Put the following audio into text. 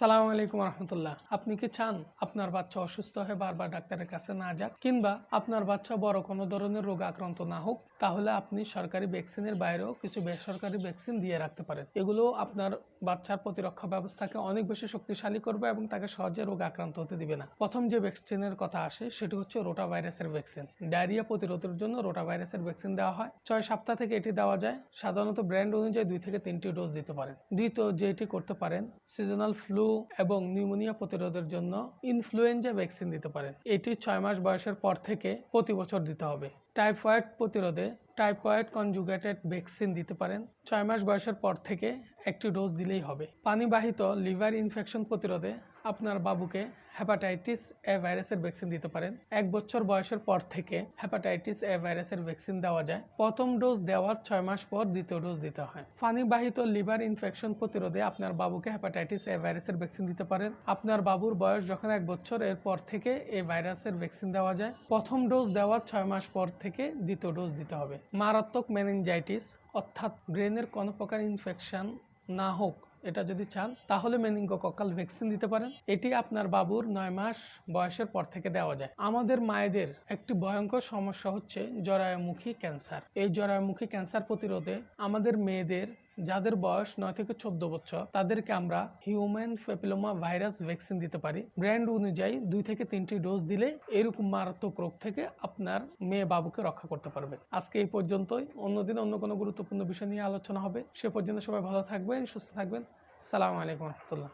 সালাম আলাইকুম রহমতুল্লাহ। আপনি কি চান আপনার বাচ্চা অসুস্থ হয়ে বারবার ডাক্তারের কাছে না যাক কিংবা আপনার বাচ্চা বড় কোনো ধরনের রোগ আক্রান্ত না হোক, তাহলে আপনি সরকারি ভ্যাকসিনের বাইরেও কিছু বেসরকারি ভ্যাকসিন দিয়ে রাখতে পারেন। এগুলো আপনার বাচ্চার প্রতিরক্ষা ব্যবস্থাকে অনেক বেশি শক্তিশালী করবে এবং তাকে সহজে রোগ আক্রান্ত হতে দিবে না। প্রথম যে ভ্যাকসিনের কথা আসে, সেটি হচ্ছে রোটা ভাইরাসের ভ্যাকসিন। ডায়রিয়া প্রতিরোধের জন্য রোটা ভাইরাসের ভ্যাকসিন দেওয়া হয়। ছয় সপ্তাহ থেকে এটি দেওয়া যায়। সাধারণত ব্র্যান্ড অনুযায়ী দুই থেকে তিনটি ডোজ দিতে পারেন। দ্বিতীয় যেটি করতে পারেন, সিজনাল ফ্লু এবং নিউমোনিয়া প্রতিরোধের জন্য ইনফ্লুয়েঞ্জা ভ্যাকসিন দিতে পারেন। এটি ছয় মাস বয়সের পর থেকে প্রতি বছর দিতে হবে। টাইফয়েড প্রতিরোধে টাইফয়েড কনজুগেটেড ভ্যাকসিন দিতে পারেন। ছয় মাস বয়সের পর থেকে একটি ডোজ দিলেই হবে। পানিবাহিত লিভার ইনফেকশন প্রতিরোধে আপনার বাবুকে হ্যাপাটাইটিস এ ভাইরাসের ভ্যাকসিন দিতে পারেন। এক বছর বয়সের পর থেকে হ্যাপাটাইটিস এ ভাইরাসের ভ্যাকসিন দেওয়া যায়। প্রথম ডোজ দেওয়ার ছয় মাস পর দ্বিতীয় ডোজ দিতে হয়। পানিবাহিত লিভার ইনফেকশন প্রতিরোধে আপনার বাবুকে হ্যাপাটাইটিস এ ভাইরাসের ভ্যাকসিন দিতে পারেন। আপনার বাবুর বয়স যখন এক বছর এর পর থেকে এই ভাইরাসের ভ্যাকসিন দেওয়া যায়। প্রথম ডোজ দেওয়ার ছয় মাস পর থেকে দ্বিতীয় ডোজ দিতে হবে। মারাত্মক মেনিনজাইটিস, অর্থাৎ ব্রেনের কোনো প্রকার ইনফেকশন না হোক, এটা যদি চান, তাহলে মেনিঙ্গো কক্কাল ভ্যাকসিন দিতে পারেন। এটি আপনার বাবুর নয় মাস বয়সের পর থেকে দেওয়া যায়। আমাদের মায়েদের একটি ভয়ঙ্কর সমস্যা হচ্ছে জরায়ুমুখী ক্যান্সার। এই জরায়ুমুখী ক্যান্সার প্রতিরোধে আমাদের মেয়েদের যাদের বয়স নয় থেকে চোদ্দ বছর, তাদেরকে আমরা হিউম্যান ফেপিলোমা ভাইরাস ভ্যাকসিন দিতে পারি। ব্র্যান্ড অনুযায়ী দুই থেকে তিনটি ডোজ দিলে এরকম মারাত্মক রোগ থেকে আপনার মেয়ে বাবুকে রক্ষা করতে পারবে। আজকে এই পর্যন্তই। অন্যদিন অন্য কোনো গুরুত্বপূর্ণ বিষয় নিয়ে আলোচনা হবে। সে পর্যন্ত সবাই ভালো থাকবেন, সুস্থ থাকবেন। সালাম আলাইকুম রহমতুল্লাহ।